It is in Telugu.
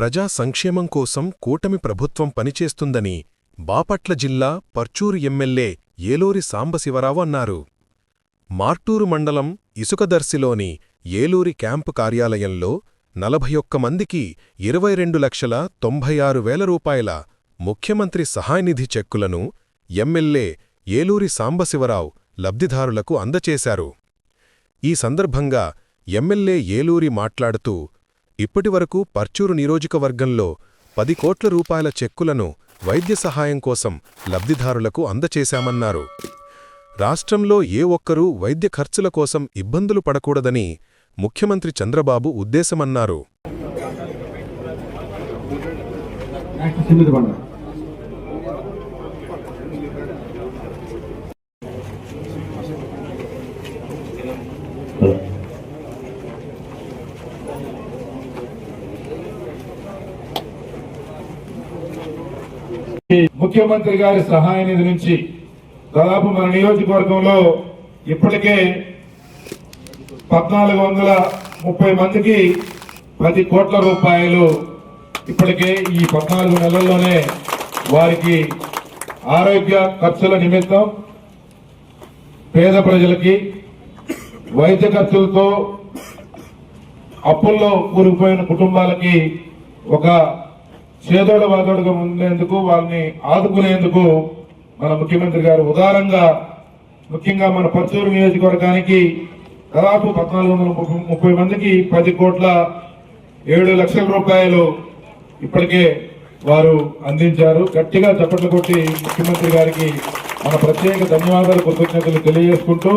ప్రజా సంక్షేమం కోసం కూటమి ప్రభుత్వం పనిచేస్తుందని బాపట్ల జిల్లా పర్చూరు ఎమ్మెల్యే ఏలూరి సాంబశివరావు అన్నారు. మార్టూరు మండలం ఇసుకదర్శిలోని ఏలూరి క్యాంపు కార్యాలయంలో నలభై ఒక్క మందికి ఇరవై రెండు లక్షల తొంభై ఆరు వేల రూపాయల ముఖ్యమంత్రి సహాయనిధి చెక్కులను ఎమ్మెల్యే ఏలూరి సాంబశివరావు లబ్ధిదారులకు అందచేశారు. ఈ సందర్భంగా ఎమ్మెల్యే ఏలూరి మాట్లాడుతూ ఇప్పటివరకు పర్చూరు నియోజకవర్గంలో పది కోట్ల రూపాయల చెక్కులను వైద్య సహాయం కోసం లబ్ధిదారులకు అందచేశామన్నారు. రాష్ట్రంలో ఏ ఒక్కరూ వైద్య ఖర్చుల కోసం ఇబ్బందులు పడకూడదని ముఖ్యమంత్రి చంద్రబాబు ఉద్దేశమన్నారు. నెక్స్ట్ ముఖ్యమంత్రి గారి సహాయ నిధి నుంచి దాదాపు మన నియోజకవర్గంలో ఇప్పటికే పద్నాలుగు వందల ముప్పై మందికి పది కోట్ల రూపాయలు ఇప్పటికే ఈ పద్నాలుగు నెలల్లోనే వారికి ఆరోగ్య ఖర్చుల నిమిత్తం పేద ప్రజలకి వైద్య ఖర్చులతో అప్పుల్లో కూరుకుపోయిన కుటుంబాలకి ఒక చేదోడ వాదోడుగా ఉండేందుకు వాళ్ళని ఆదుకునేందుకు మన ముఖ్యమంత్రి గారు ఉదారంగా ముఖ్యంగా మన పచ్చూరు నియోజకవర్గానికి దాదాపు పద్నాలుగు వందల ముప్పై- ముప్పై మందికి పది కోట్ల ఏడు లక్షల రూపాయలు ఇప్పటికే వారు అందించారు. గట్టిగా చప్పట్లు కొట్టి ముఖ్యమంత్రి గారికి మన ప్రత్యేక ధన్యవాదాలు కృతజ్ఞతలు తెలియజేసుకుంటూ